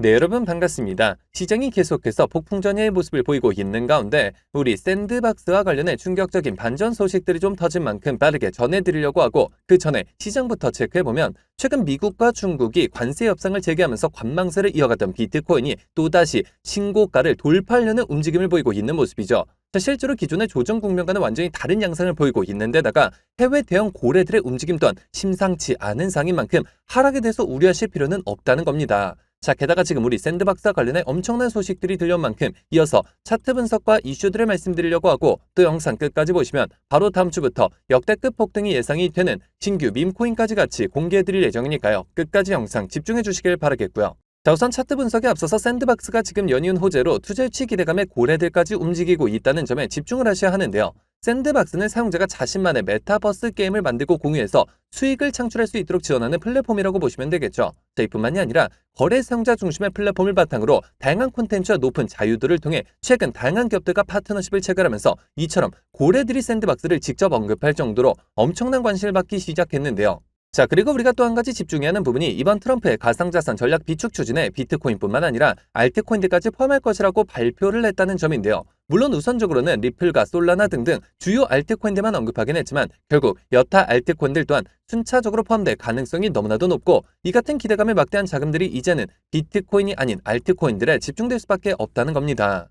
네, 여러분 반갑습니다. 시장이 계속해서 폭풍전야의 모습을 보이고 있는 가운데 우리 샌드박스와 관련해 충격적인 반전 소식들이 좀 터진 만큼 빠르게 전해드리려고 하고 그 전에 시장부터 체크해보면 최근 미국과 중국이 관세 협상을 재개하면서 관망세를 이어갔던 비트코인이 또다시 신고가를 돌파하려는 움직임을 보이고 있는 모습이죠. 자, 실제로 기존의 조정 국면과는 완전히 다른 양상을 보이고 있는데다가 해외 대형 고래들의 움직임 또한 심상치 않은 상인 만큼 하락에 대해서 우려하실 필요는 없다는 겁니다. 자, 게다가 지금 우리 샌드박스와 관련해 엄청난 소식들이 들려온 만큼 이어서 차트 분석과 이슈들을 말씀드리려고 하고 또 영상 끝까지 보시면 바로 다음 주부터 역대급 폭등이 예상이 되는 신규 밈코인까지 같이 공개해드릴 예정이니까요. 끝까지 영상 집중해 주시길 바라겠고요. 자, 우선 차트 분석에 앞서서 샌드박스가 지금 연이은 호재로 투자 유치 기대감의 고래들까지 움직이고 있다는 점에 집중을 하셔야 하는데요. 샌드박스는 사용자가 자신만의 메타버스 게임을 만들고 공유해서 수익을 창출할 수 있도록 지원하는 플랫폼이라고 보시면 되겠죠. 자, 이뿐만이 아니라 거래 사용자 중심의 플랫폼을 바탕으로 다양한 콘텐츠와 높은 자유도를 통해 최근 다양한 기업들과 파트너십을 체결하면서 이처럼 고래들이 샌드박스를 직접 언급할 정도로 엄청난 관심을 받기 시작했는데요. 자, 그리고 우리가 또 한 가지 집중해야 하는 부분이 이번 트럼프의 가상자산 전략 비축 추진에 비트코인뿐만 아니라 알트코인들까지 포함할 것이라고 발표를 했다는 점인데요. 물론 우선적으로는 리플과 솔라나 등등 주요 알트코인들만 언급하긴 했지만 결국 여타 알트코인들 또한 순차적으로 포함될 가능성이 너무나도 높고 이 같은 기대감에 막대한 자금들이 이제는 비트코인이 아닌 알트코인들에 집중될 수밖에 없다는 겁니다.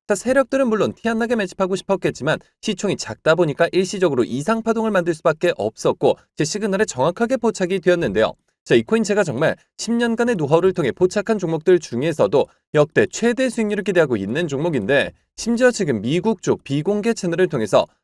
자, 세력들은 물론 티 안 나게 매집하고 싶었겠지만 시총이 작다 보니까 일시적으로 이상 파동을 만들 수밖에 없었고 제 시그널에 정확하게 포착이 되었는데요. 자, 이 코인 제가 정말 10년간의 노하우를 통해 포착한 종목들 중에서도 역대 최대 수익률을 기대하고 있는 종목인데 심지어 지금 미국 쪽 비공개 채널을 통해서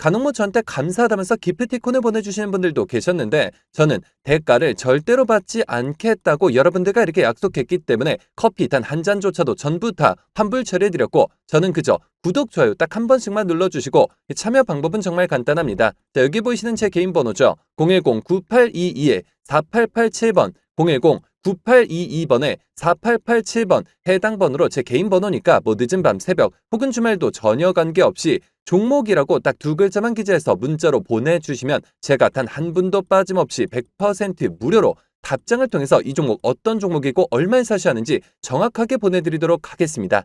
간혹 뭐 저한테 감사하다면서 기프티콘을 보내주시는 분들도 계셨는데 저는 대가를 절대로 받지 않겠다고 여러분들과 이렇게 약속했기 때문에 커피 단 한 잔조차도 전부 다 환불 처리해드렸고 저는 그저 구독, 좋아요 딱 한 번씩만 눌러주시고 참여 방법은 정말 간단합니다. 자, 여기 보이시는 제 개인 번호죠. 010-9822-4887번 010 9822번에 4887번 해당 번호로 제 개인 번호니까 뭐 늦은 밤 새벽 혹은 주말도 전혀 관계없이 종목이라고 딱 두 글자만 기재해서 문자로 보내주시면 제가 단 한 분도 빠짐없이 100% 무료로 답장을 통해서 이 종목 어떤 종목이고 얼마에 사셔야 하는지 정확하게 보내드리도록 하겠습니다.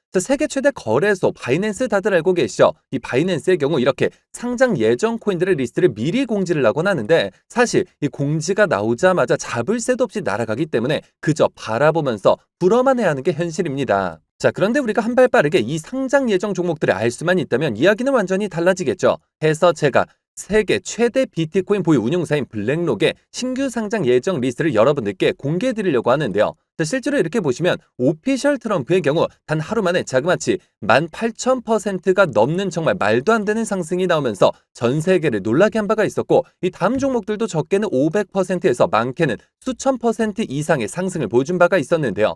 자, 세계 최대 거래소 바이낸스 다들 알고 계시죠? 이 바이낸스의 경우 이렇게 상장 예정 코인들의 리스트를 미리 공지를 하곤 하는데 사실 이 공지가 나오자마자 잡을 새도 없이 날아가기 때문에 그저 바라보면서 불어만 해야 하는 게 현실입니다. 자, 그런데 우리가 한 발 빠르게 이 상장 예정 종목들을 알 수만 있다면 이야기는 완전히 달라지겠죠. 해서 제가 세계 최대 비트코인 보유 운용사인 블랙록의 신규 상장 예정 리스트를 여러분들께 공개해 드리려고 하는데요. 자, 실제로 이렇게 보시면 오피셜 트럼프의 경우 단 하루 만에 자그마치 18,000%가 넘는 정말 말도 안 되는 상승이 나오면서 전 세계를 놀라게 한 바가 있었고 이 다음 종목들도 적게는 500%에서 많게는 수천 퍼센트 이상의 상승을 보여준 바가 있었는데요.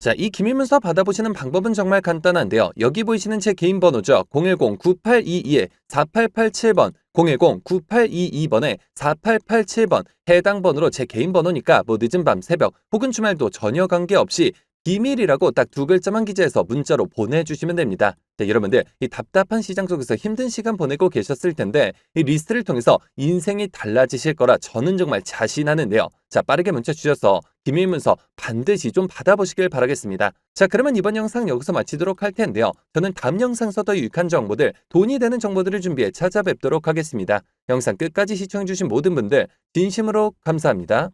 자, 이 기밀문서 받아보시는 방법은 정말 간단한데요. 여기 보이시는 제 개인 번호죠. 010-9822-4887번, 010-9822번에 4887번 해당 번호로 제 개인 번호니까 뭐 늦은 밤 새벽 혹은 주말도 전혀 관계없이 비밀이라고 딱 두 글자만 기재해서 문자로 보내주시면 됩니다. 자, 여러분들 이 답답한 시장 속에서 힘든 시간 보내고 계셨을 텐데 이 리스트를 통해서 인생이 달라지실 거라 저는 정말 자신하는데요. 자, 빠르게 문자 주셔서 기밀 문서 반드시 좀 받아보시길 바라겠습니다. 자, 그러면 이번 영상 여기서 마치도록 할 텐데요. 저는 다음 영상에서 더 유익한 정보들, 돈이 되는 정보들을 준비해 찾아뵙도록 하겠습니다. 영상 끝까지 시청해주신 모든 분들 진심으로 감사합니다.